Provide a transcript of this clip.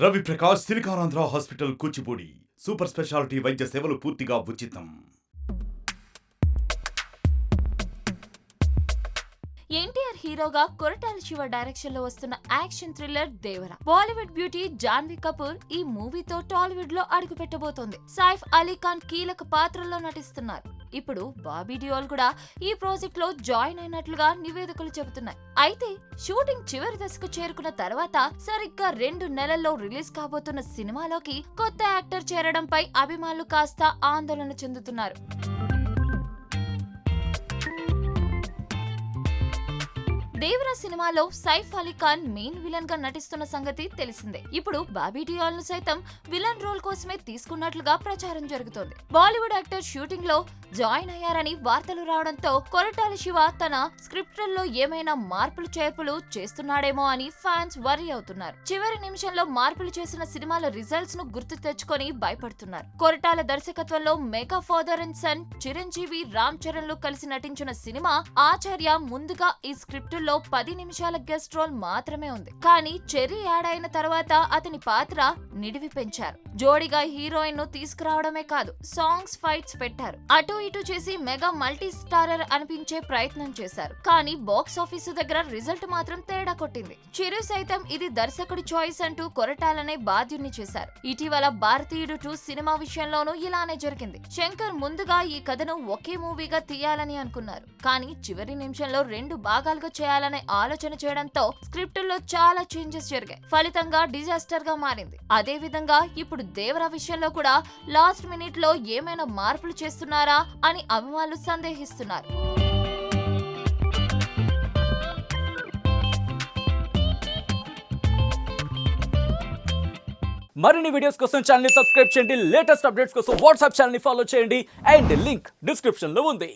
Ravi Prakash Siliconandhra hospital Kuchipudi super speciality వైద్య సేవలు పూర్తిగా ఉచితం. ఎన్టీఆర్ హీరోగా కొరటాల శివ డైరెక్షన్లో వస్తున్న action thriller Devara. Bollywood beauty Janhvi Kapoor ఈ మూవీతో టాలీవుడ్లో అడుగు పెట్టబోతోంది సైఫ్ అలీ ఖాన్ కీలక పాత్రలో నటిస్తున్నారు. ఇప్పుడు బాబీ డియోల్ కూడా ఈ ప్రాజెక్ట్లో జాయిన్ అయినట్లుగా నివేదికలు చెబుతున్నాయి. అయితే షూటింగ్ చివరి దశకు చేరుకున్న తర్వాత సరిగ్గా రెండు నెలల్లో రిలీజ్ కాబోతున్న సినిమాలోకి కొత్త యాక్టర్ చేరడంపై అభిమానులు కాస్త ఆందోళన చెందుతున్నారు. దేవరా సినిమాలో సైఫ్ అలీ ఖాన్ మెయిన్ విలన్గా నటిస్తున్న సంగతి తెలిసిందే. ఇప్పుడు బాబీ డియాల్ను సైతం విలన్ రోల్ కోసమే తీసుకున్నట్లుగా ప్రచారం జరుగుతోంది. బాలీవుడ్ యాక్టర్ షూటింగ్లో జాయిన్ అయ్యారని వార్తలు రావడంతో కొరటాల శివ తన స్క్రిప్ట్లలో ఏమైనా మార్పులు చేర్పులు చేస్తున్నాడేమో అని ఫ్యాన్స్ వరీ అవుతున్నారు. చివరి నిమిషంలో మార్పులు చేసిన సినిమాల రిజల్ట్స్ను గుర్తు తెచ్చుకొని భయపడుతున్నారు. కొరటాల దర్శకత్వంలో mega father and son Chiranjeevi Ram చరణ్లు కలిసి నటించిన సినిమా ఆచార్య ముందుగా ఈ స్క్రిప్టుల్లో పది నిమిషాల గెస్ట్ రోల్ మాత్రమే ఉంది. కానీ చెర్రీ యాడ్ అయిన తర్వాత అతని పాత్ర నిడివి పెంచారు. జోడిగా హీరోయిన్ను తీసుకురావడమే కాదు సాంగ్స్ ఫైట్స్ పెట్టారు. అటు ఇటు చేసి మెగా మల్టీ స్టారర్ అనిపించే ప్రయత్నం చేశారు. కానీ బాక్స్ ఆఫీసు దగ్గర రిజల్ట్ మాత్రం తేడా కొట్టింది. చిరు సైతం ఇది దర్శకుడి చాయిస్ అంటూ కొరటాలనే బాధ్యుణ్ణి చేశారు. ఇటీవల భారతీయుడు టూ సినిమా విషయంలోనూ ఇలానే జరిగింది. శంకర్ ముందుగా ఈ కథను ఒకే మూవీగా తీయాలని అనుకున్నారు. కానీ చివరి నిమిషంలో రెండు భాగాలుగా చేయాలి చేయాలనే ఆలోచన చేయడంతో స్క్రిప్టుల్లో చాలా చేంజెస్ జరిగాయి. ఫలితంగా డిజాస్టర్గా మారింది. అదే విధంగా ఇప్పుడు దేవరా విషయంలో కూడా లాస్ట్ మినిట్లో ఏమైనా మార్పులు చేస్తున్నారా అని అభిమానులు సందేహిస్తున్నారు. మరిన్ని వీడియోస్ కోసం ఛానల్ సబ్స్క్రైబ్ చేయండి. లేటెస్ట్ అప్డేట్స్ కోసం వాట్సాప్ ఛానల్ ఫాలో చేయండి. అండ్ లింక్ డిస్క్రిప్షన్లో ఉంది.